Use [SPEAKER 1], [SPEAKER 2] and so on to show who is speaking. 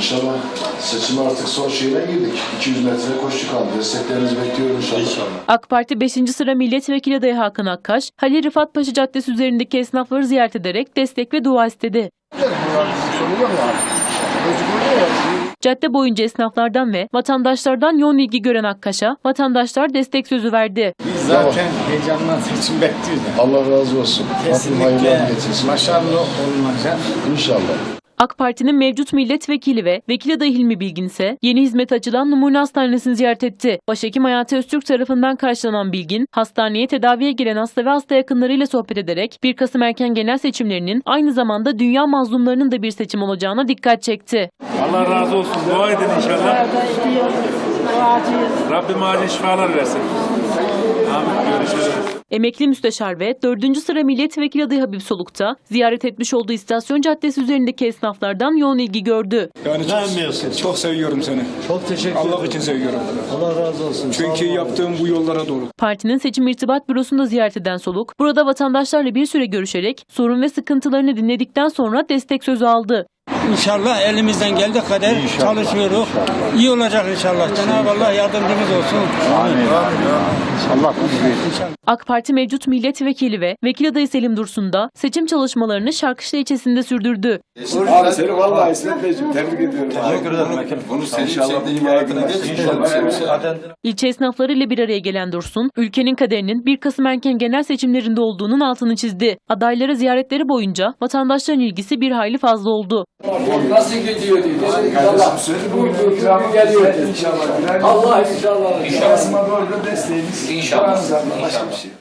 [SPEAKER 1] İnşallah seçim artık son şeyine girdik. 200 metre koştuk kaldı. Desteklerinizi bekliyorum inşallah.
[SPEAKER 2] AK Parti 5. sıra milletvekili adayı Hakan Akkaş, Halil Rıfat Paşa Caddesi üzerindeki esnafları ziyaret ederek destek ve dua istedi. Cadde boyunca esnaflardan ve vatandaşlardan yoğun ilgi gören Akkaş'a vatandaşlar destek sözü verdi.
[SPEAKER 3] Biz zaten heyecanla seçim bekliyorduk.
[SPEAKER 1] Allah razı olsun. Rabbim
[SPEAKER 3] Kesinlikle
[SPEAKER 1] hayırlarını getirsin.
[SPEAKER 3] başarılı olunacak.
[SPEAKER 1] İnşallah.
[SPEAKER 2] AK Parti'nin mevcut milletvekili ve vekil adayı Hilmi Bilgin ise yeni hizmet açılan Numune Hastanesi'ni ziyaret etti. Başhekim Hayati Öztürk tarafından karşılanan Bilgin, hastaneye tedaviye giren hasta ve hasta yakınlarıyla sohbet ederek 1 Kasım erken genel seçimlerinin aynı zamanda dünya mazlumlarının da bir seçim olacağına dikkat çekti.
[SPEAKER 4] Allah razı olsun. Dua edin inşallah. Rabbim acil şifalar versin. Amin. Görüşürüz.
[SPEAKER 2] Emekli müsteşar ve 4. sıra milletvekili adayı Habib Soluk da ziyaret etmiş olduğu istasyon caddesi üzerindeki esnaflardan yoğun ilgi gördü.
[SPEAKER 5] Yani çok, çok seviyorum seni.
[SPEAKER 6] Çok teşekkür ederim.
[SPEAKER 5] Allah için seviyorum.
[SPEAKER 6] Allah razı olsun.
[SPEAKER 5] Çünkü yaptığım bu yollara doğru.
[SPEAKER 2] Partinin seçim irtibat bürosunu da ziyaret eden Soluk, burada vatandaşlarla bir süre görüşerek sorun ve sıkıntılarını dinledikten sonra destek sözü aldı.
[SPEAKER 7] İnşallah elimizden geldiği kadar çalışıyoruz. İyi olacak inşallah. Cenab-ı Allah yardımcımız olsun.
[SPEAKER 2] AK Parti mevcut milletvekili ve vekil adayı Selim Dursun da seçim çalışmalarını Şarkışla ilçesinde sürdürdü.
[SPEAKER 8] Abi seni vallahi İsmet Beyciğim tebrik ediyorum. Teşekkür ederim. Bunu inşallah. İnşallah.
[SPEAKER 2] İlçe esnafları ile bir araya gelen Dursun, ülkenin kaderinin 1 Kasım erken genel seçimlerinde olduğunun altını çizdi. Adaylara ziyaretleri boyunca vatandaşların ilgisi bir hayli fazla oldu.
[SPEAKER 8] Nasıl gidiyor diye. İnşallah. Bu ikramı geliyor. İnşallah. Allah inşallah. İnşallah. İnşallah. İnşallah.